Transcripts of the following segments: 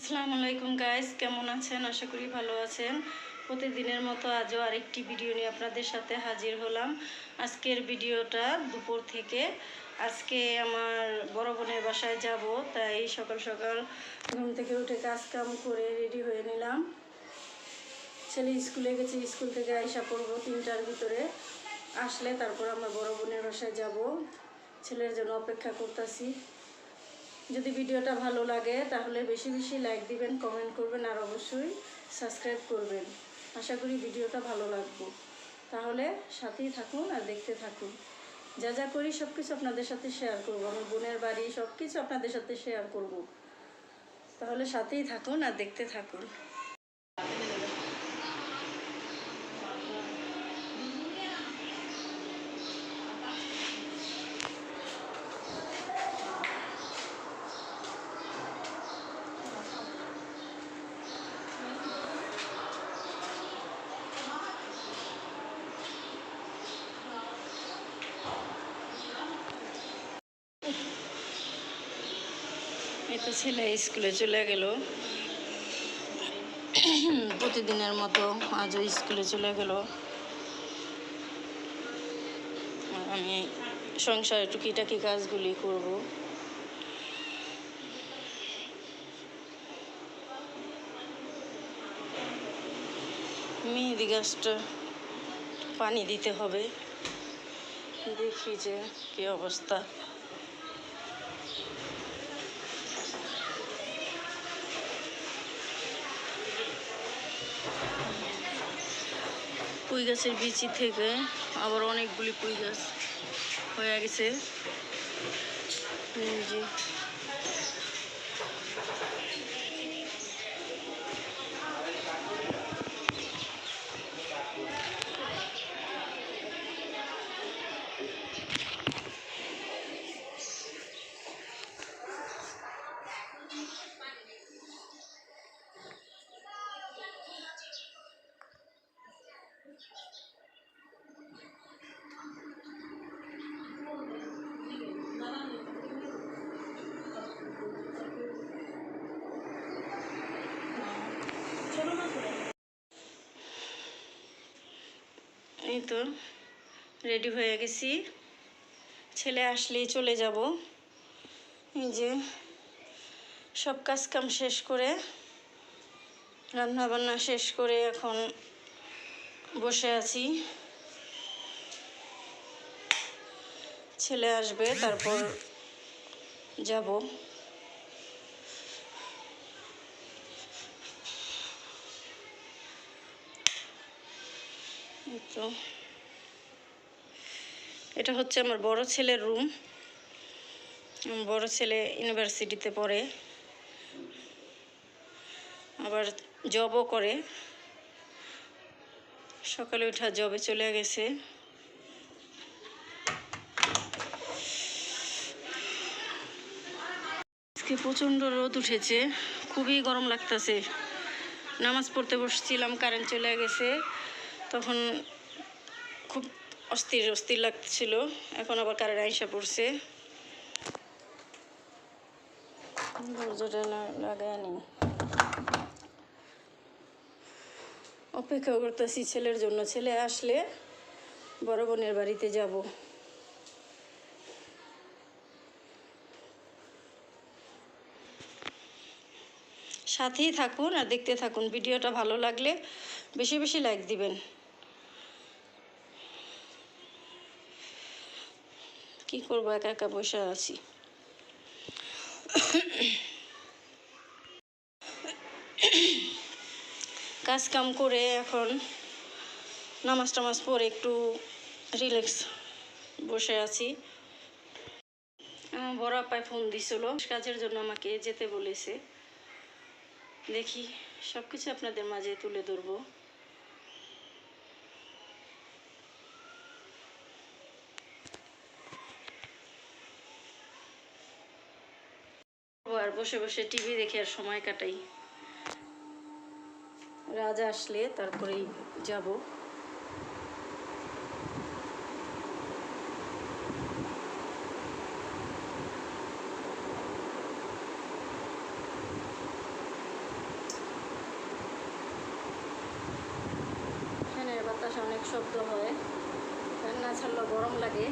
আসসালামু আলাইকুম গাইস কেমন আছেন? আশা করি ভালো আছেন। প্রতিদিনের মতো আজও আরেকটি ভিডিও নিয়ে আপনাদের সাথে হাজির হলাম। আজকের ভিডিওটা দুপুর থেকে। আজকে আমার বড় বোনের বাসায় যাব, তাই সকাল সকাল ঘুম থেকে উঠে কাজ কাম করে রেডি হয়ে নিলাম। ছেলে স্কুলে গেছে, স্কুল থেকে আইসা পড়ব তিনটার ভিতরে। আসলে তারপর আমার বড় বোনের বাসায় যাব। ছেলের জন্য অপেক্ষা করতেছি। যদি ভিডিওটা ভালো লাগে, তাহলে বেশি বেশি লাইক দিবেন কমেন্ট করবেন, আর অবশ্যই সাবস্ক্রাইব করবেন। আশা করি ভিডিওটা ভালো লাগবে। তাহলে সাথেই থাকুন আর দেখতে থাকুন। যা যা করি সব কিছু আপনাদের সাথে শেয়ার করব। আমার বোনের বাড়ি সব কিছু আপনাদের সাথে শেয়ার করব। তাহলে সাথেই থাকুন আর দেখতে থাকুন। তো ছেলে স্কুলে চলে গেল। প্রতিদিনের মতো আজও স্কুলে চলে গেল। আমি সংসারে টুকিটাকি কাজগুলি করব। মেহেদি গাছটা পানি দিতে হবে। দেখি যে কি অবস্থা। পুঁই গাছের বিচি থেকে আবার অনেকগুলি পুঁই গাছ হয়ে গেছে। এই তো রেডি হয়ে গেছি। ছেলে আসলেই চলে যাব। এই যে, সব কাজ কাম শেষ করে রান্না বান্না শেষ করে এখন বসে আছি। ছেলে আসবে, তারপর যাব। তো এটা হচ্ছে আমার বড় ছেলের রুম। বড় ছেলে ইউনিভার্সিটিতে পড়ে। আবার জবও করে। সকালে উঠা জবে চলে গেছে। আজকে প্রচণ্ড রোদ উঠেছে। খুবই গরম লাগতেছে। নামাজ পড়তে বসছিলাম কারেন্ট চলে গেছে। তখন অস্থির অস্থির লাগছিল। এখন আবার কারেন্ট আইসা পড়ছে। অপেক্ষা করতেছি ছেলের জন্য। ছেলে আসলে বড় বোনের বাড়িতে যাব। সাথেই থাকুন আর দেখতে থাকুন। ভিডিওটা ভালো লাগলে বেশি বেশি লাইক দিবেন। কি করব, একা একা বসে আছি? কাজ কাম করে এখন নামাজ টামাজ পরে একটু রিল্যাক্স বসে আছি। আমার বড় আপায় ফোন দিছিল, কাজের জন্য আমাকে যেতে বলেছে। দেখি সব কিছু আপনাদের মাঝে তুলে ধরবো। আর বসে বসে টিভি দেখে আর সময় কাটাই। রাজা আসলে তারপরেই যাব অনেক শব্দ হয় ফ্যান না ছাড়লেও গরম লাগে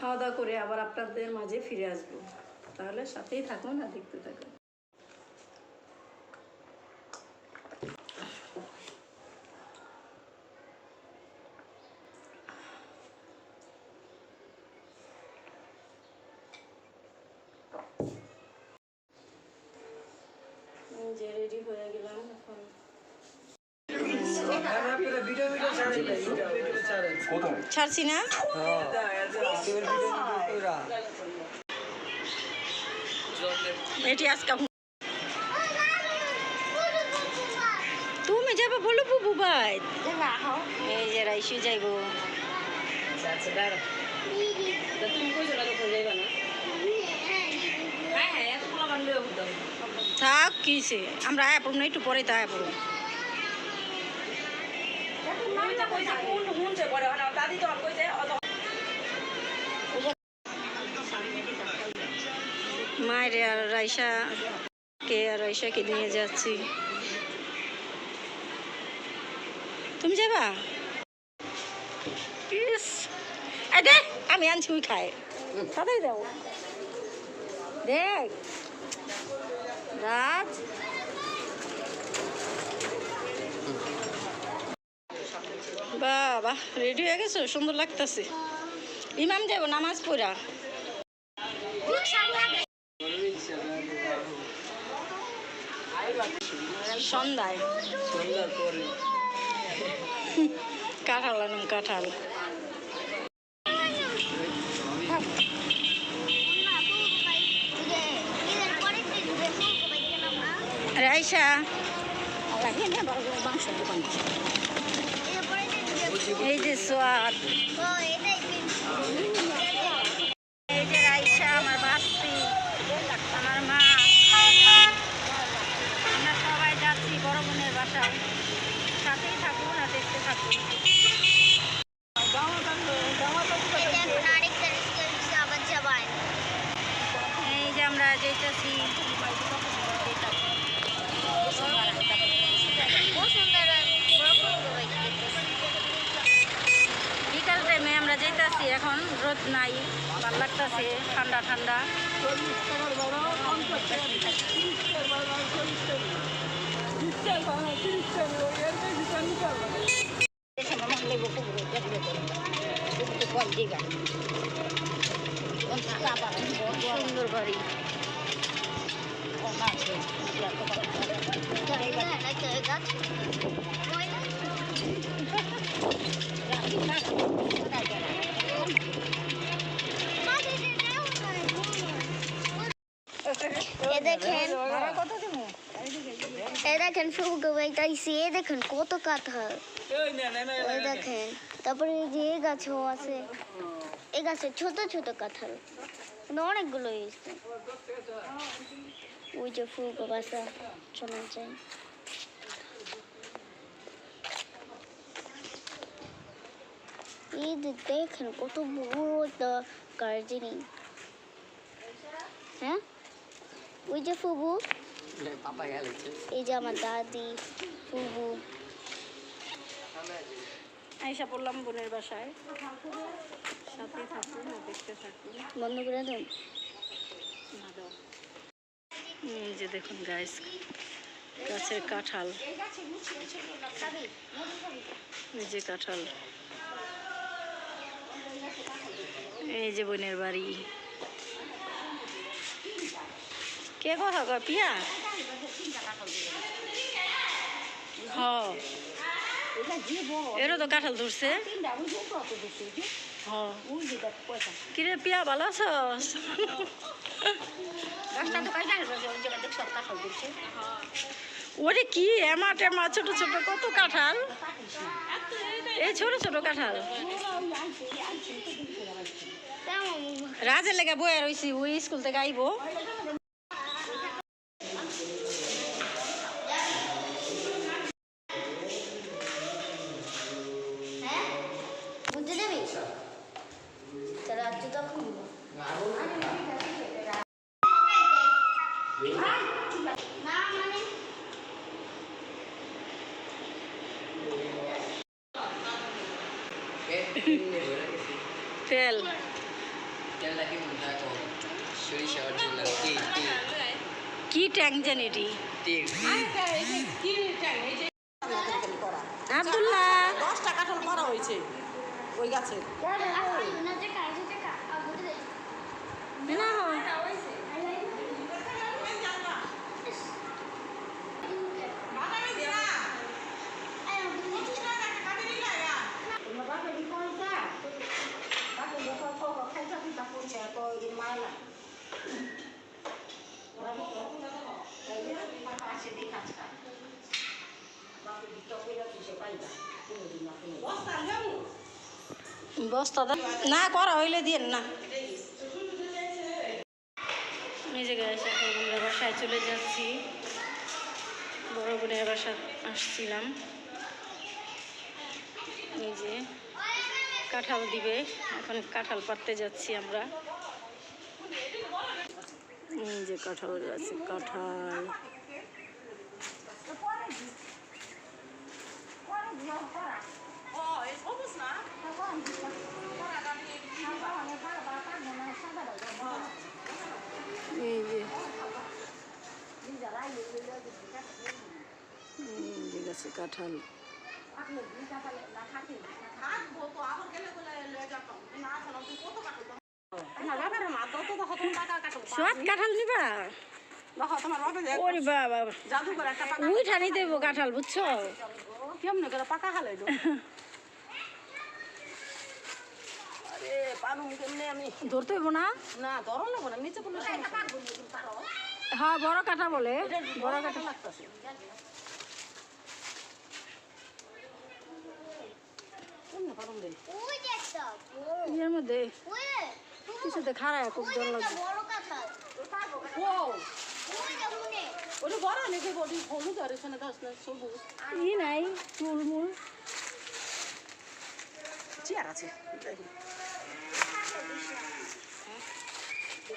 খাওয়া দাওয়া করে আবার আপনাদের মাঝে ফিরে আসব। তাহলে সাথেই থাকুন আর দেখতে থাকুন। যে রেডি হয়ে গেলাম এখন। ভিডিও ভিডিও ছাড়ছি না? তুমি যাবে বলো বুবু ভাই। এই যে যাইব। থাক কিছে আমরা আয়া পড়ব না, একটু পরে তো আয়া পড়ব। মায়ের আর রাইসা কে আর রাইসাকে নিয়ে যাচ্ছি। তুমি যাবা? দেখ, আমি আনছি ওই খাই তাদের দেখ। রাজ বাবা রেডি হয়ে গেছো? সুন্দর লাগতেছে। ইমাম যাব, নামাজ পড়া। সন্ধ্যায়। কাঁঠাল আনুন কাঁঠাল। রাইসা মাংস দোকান এই যে সোয়াদ। আমার বাস্তি আমার মা। আমরা সবাই যাচ্ছি বড় বোনের বাসায় সাথেই থাকুন আর দেখতে থাকুন এই যে আমরা যেতেছি। যেতেছি এখন রোদ নাই ভালো লাগতেছে ঠান্ডা ঠান্ডা। সুন্দর বাড়ি দেখেন ভাড়া কত দেবো এ দেখেন ফুলকপি গাইছি এ দেখেন কত এ দেখেন তারপরে এই যে গাছও আছে এই গাছে ছোট ছোট কাঁঠাল। অনেকগুলো হয়েছে। ওই যে ফুলকপি আছে শোনা যায় এই যে দেখেন কত বড় একটা গার্ডেনিং। হ্যাঁ? ওই যে ফুবু পাপা গেছে এই যে আমার দাদি ফুবু। আইসা পড়লাম বোনের বাসায়। সাথে থাকুন আর দেখতে থাকুন বন্ধ করে দেন এই যে দেখুন গাইস গাছের কাঁঠাল। এই যে কাঁঠাল। এই যে বোনের বাড়ি। কে কথা পিয়া? তো কাঁঠাল কিরে পিয়া ওরে কি, এমা টেমা, ছোট ছোট, কত কাঁঠাল। এই ছোট ছোট কাঁঠাল। রাজের লেগে বয়ে রয়েছি ওই স্কুল থেকে আইবো। জন্য কি ট্যাং জানি এটি? তেল আব্দুল্লাহ দশটা কাঁঠাল করা হয়েছে ওই গাছের বস্তা। না, করা হইলে দিন না। এই যে গাইস এখন আমরা বাসায় চলে যাচ্ছি। বড় বোনের বাসা আসছিলাম। যে কাঁঠাল দিবে। এখন কাঁঠাল পাড়তে যাচ্ছি আমরা। যে কাঁঠাল গাছে, কাঁঠাল। এই যে গাছে কাঁঠাল কাঁঠাল নিবা ওরে বাবা জাদু করে একটা পাকা উই ঠানি দেবো কাঁঠাল বুঝছ কেমনে করে পাকা খালাই আরে পানুম কেমনে আমি ধরতে হইব না? না ধরো না নিচে হ্যাঁ বড় কাঁঠা বলে। বড় কাঁঠা লাগতেছে। ইয়ের মধ্যে ওই কিছুতে খারাপ খুব মনে। ওটা বড় নাকি বডি? হলুদ আর এখানে দশ না সবুজ। ই নাই চুলমুল। চেয়ার আছে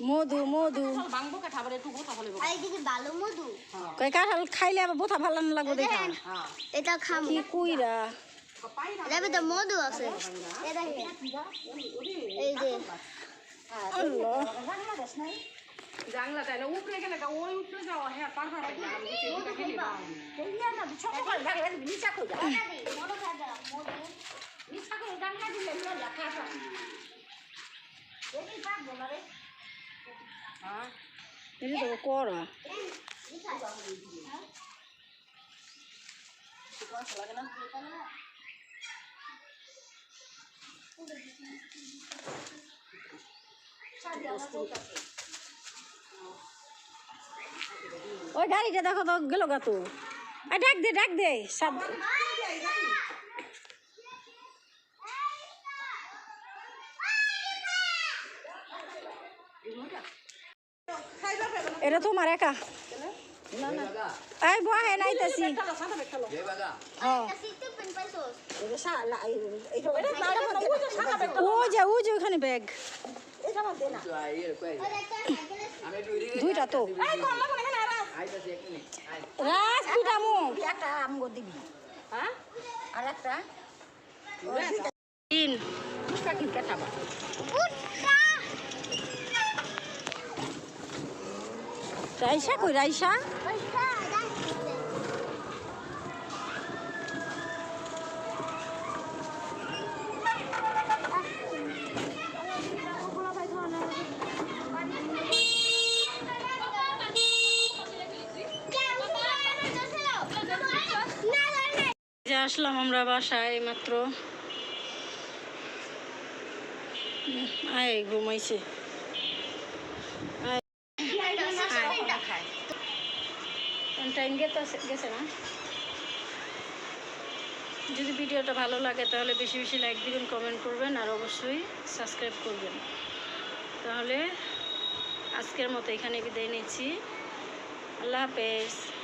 মধু হ্যাঁ মধু। মধু কাঠাল ভাঙবো কাঠা আবার একটু বোকা ফলে আর ভালো মধু। কই কাঁঠাল খাইলে আবার বোথা ভালো না লাগবো দেখা। হ্যাঁ। এটা খামু। কি কুইরা? মধু আছে। এই যে। আল্লাহ। জানলা তাই না উপরে গেলে গা, ওই উপরে যাওয়া হ্যাঁ পার পার আমি বলছি, এটা খেলি না। মধু খাজা মধু হ্যাঁ এটা তো করা লাগে না ওই গাড়িটা দেখো তো গেল গা তো আই ডাক দে ডাক দে সাব এটা তোমার একা? এই হ্যাঁ। ও যে ও যে ওখানে ব্যাগ দুইটা তো। একটা আমগো দিবি হ্যাঁ আর একটা তিন রাইসা কই রাইসা? আসলাম আমরা বাসায় মাত্র আয় ঘুমাইছে। টাইম গেছে না? যদি ভিডিওটা ভালো লাগে তাহলে বেশি বেশি লাইক দিবেন কমেন্ট করবেন, আর অবশ্যই সাবস্ক্রাইব করবেন। তাহলে আজকের মতো এখানে বিদায় নিচ্ছি। আল্লাহ হাফেজ।